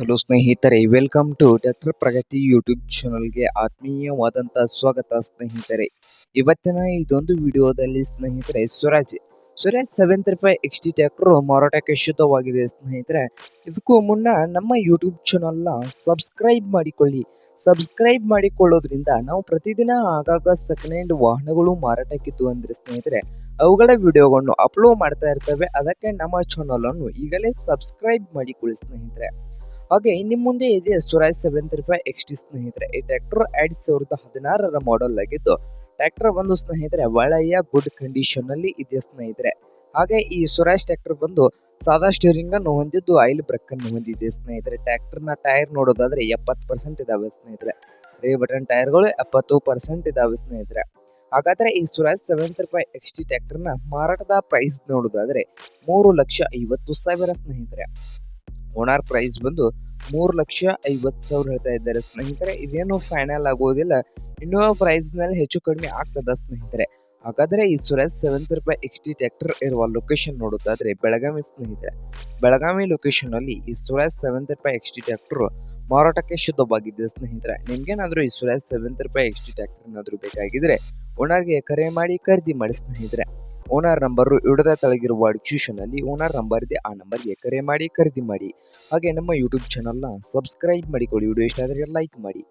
Hello ಸ್ನೇಹಿತರೆ welcome to doctor Pragati YouTube ಚಾನಲ್ಗೆ ಆತ್ಮೀಯವಾದಂಥ ಸ್ವಾಗತ ಸ್ನೇಹಿತರೆ. ಇವತ್ತಿನ ಇದೊಂದು ವಿಡಿಯೋದಲ್ಲಿ ಸ್ನೇಹಿತರೆ, Swaraj. Swaraj seven three five X T tractor ಮಾರಾಟಕ್ಕೆ ಶುದ್ಧವಾಗಿದೆ ಸ್ನೇಹಿತರೆ. ಇದಕ್ಕೂ ಮುನ್ನ ನಮ್ಮ ಯೂಟ್ಯೂಬ್ ಚಾನಲ್ನ ಸಬ್ಸ್ಕ್ರೈಬ್ ಮಾಡಿಕೊಳ್ಳಿ. ಸಬ್ಸ್ಕ್ರೈಬ್ ಮಾಡಿಕೊಳ್ಳೋದ್ರಿಂದ ನಾವು ಪ್ರತಿದಿನ ಆಗಾಗ ಸೆಕೆಂಡ್ ಹ್ಯಾಂಡ್ ವಾಹನಗಳು ಮಾರಾಟಕ್ಕಿದ್ದು ಅಂದರೆ ಸ್ನೇಹಿತರೆ, ಅವುಗಳ ವಿಡಿಯೋಗಳನ್ನು ಅಪ್ಲೋಡ್ ಮಾಡ್ತಾ ಇರ್ತವೆ. ಅದಕ್ಕೆ ನಮ್ಮ ಚಾನಲನ್ನು ಈಗಲೇ ಸಬ್ಸ್ಕ್ರೈಬ್ ಮಾಡಿಕೊಳ್ಳಿ ಸ್ನೇಹಿತರೆ. ಹಾಗೆ ನಿಮ್ಮ ಮುಂದೆ ಇದೆ Swaraj three five X T ಸ್ನೇಹಿತರೆ. ಈ ಟ್ರ್ಯಾಕ್ಟರ್ ಎರಡ್ ಸಾವಿರದ ಹದಿನಾರರ ಮಾಡೆಲ್ ಆಗಿದ್ದು ಟ್ರ್ಯಾಕ್ಟರ್ ಬಂದು ಸ್ನೇಹಿತರೆ ಒಳ್ಳೆಯ ಗುಡ್ ಕಂಡೀಷನ್ ಅಲ್ಲಿ ಇದೆ ಸ್ನೇಹಿತರೆ. ಹಾಗೆ ಈ ಸ್ವರಾಜ್ ಟ್ರ್ಯಾಕ್ಟರ್ ಬಂದು ಸಾದಾ ಸ್ಟೀರಿಂಗ್ ಅನ್ನು ಹೊಂದಿದ್ದು ಆಯಿಲ್ ಬ್ರೇಕ್ ಅನ್ನು ಹೊಂದಿದೆ ಸ್ನೇಹಿತರೆ. ಟ್ರ್ಯಾಕ್ಟರ್ನ ಟೈರ್ ನೋಡೋದಾದ್ರೆ ಎಪ್ಪತ್ತು ಪರ್ಸೆಂಟ್ ಇದಾವೆ ಸ್ನೇಹಿತರೆ. ರೇ ಬಟನ್ ಟೈರ್ಗಳು ಎಪ್ಪತ್ತು ಪರ್ಸೆಂಟ್ ಇದಾವೆ ಸ್ನೇಹಿತರೆ. ಹಾಗಾದ್ರೆ ಈ ಸ್ವರಾಜ್ ಸೆವೆಂತ್ ರೂಪಾಯಿ ಎಕ್ಸ್ ಟಿ ಟ್ರ್ಯಾಕ್ಟರ್ನ ಮಾರಾಟದ ಪ್ರೈಸ್ ನೋಡೋದಾದ್ರೆ ಮೂರು ಲಕ್ಷ ಐವತ್ತು ಸಾವಿರ ಸ್ನೇಹಿತರೆ. ಓನರ್ ಪ್ರೈಸ್ ಬಂದು ಮೂರು ಲಕ್ಷ ಐವತ್ತು ಸಾವಿರ ಹೇಳ್ತಾ ಇದ್ದಾರೆ ಸ್ನೇಹಿತರೆ. ಇದೇನು ಫೈನಲ್ ಆಗೋದಿಲ್ಲ. ಇನ್ನೂ ಪ್ರೈಸ್ನಲ್ಲಿ ಹೆಚ್ಚು ಕಡಿಮೆ ಆಗ್ತದ ಸ್ನೇಹಿತರೆ. ಹಾಗಾದ್ರೆ ಈ ಸುರೇಶ್ ಸೆವೆಂತ್ ರೂಪಾಯಿ ಎಕ್ಸ್ ಟಿ ಟ್ರ್ಯಾಕ್ಟರ್ ಇರುವ ಲೊಕೇಶನ್ ನೋಡೋದಾದ್ರೆ ಬೆಳಗಾವಿ ಸ್ನೇಹಿತರೆ. ಬೆಳಗಾವಿ ಲೊಕೇಶನ್ ಅಲ್ಲಿ ಈ ಸುರೇಶ್ ಸೆವೆಂತ್ ರೂಪಾಯಿ ಎಕ್ಸ್ ಟಿ ಟ್ರ್ಯಾಕ್ಟರ್ ಮಾರಾಟಕ್ಕೆ ಶುದ್ಧವಾಗಿದೆ ಸ್ನೇಹಿತರೆ. ನಿಮ್ಗೇನಾದರೂ ಈ ಸುರೇಶ್ ಸೆವೆಂತ್ ರೂಪಾಯಿ ಎಕ್ಸ್ ಟಿ ಟ್ರ್ಯಾಕ್ಟರ್ ಏನಾದರೂ ಬೇಕಾಗಿದ್ರೆ, ಓನರ್ಗೆ ಕರೆ ಮಾಡಿ ಖರೀದಿ ಮಾಡಿ ಸ್ನೇಹಿತರೆ. ಓನರ್ ನಂಬರ್ ಇಡದ ತಳಗಿರುವ ಡಿಸ್ಕ್ರಿಪ್ಷನ್ ಅಲ್ಲಿ ಓನರ್ ನಂಬರ್ ಇದೆ, ಆ ನಂಬರ್ಗೆ ಕರೆ ಮಾಡಿ, ಖರೀದಿ ಮಾಡಿ. ಹಾಗೆ ನಮ್ಮ ಯೂಟ್ಯೂಬ್ ಚಾನಲ್ನ ಸಬ್ಸ್ಕ್ರೈಬ್ ಮಾಡಿಕೊಳ್ಳಿ. ವಿಡಿಯೋ ಇಷ್ಟ ಆದರೆ ಲೈಕ್ ಮಾಡಿ.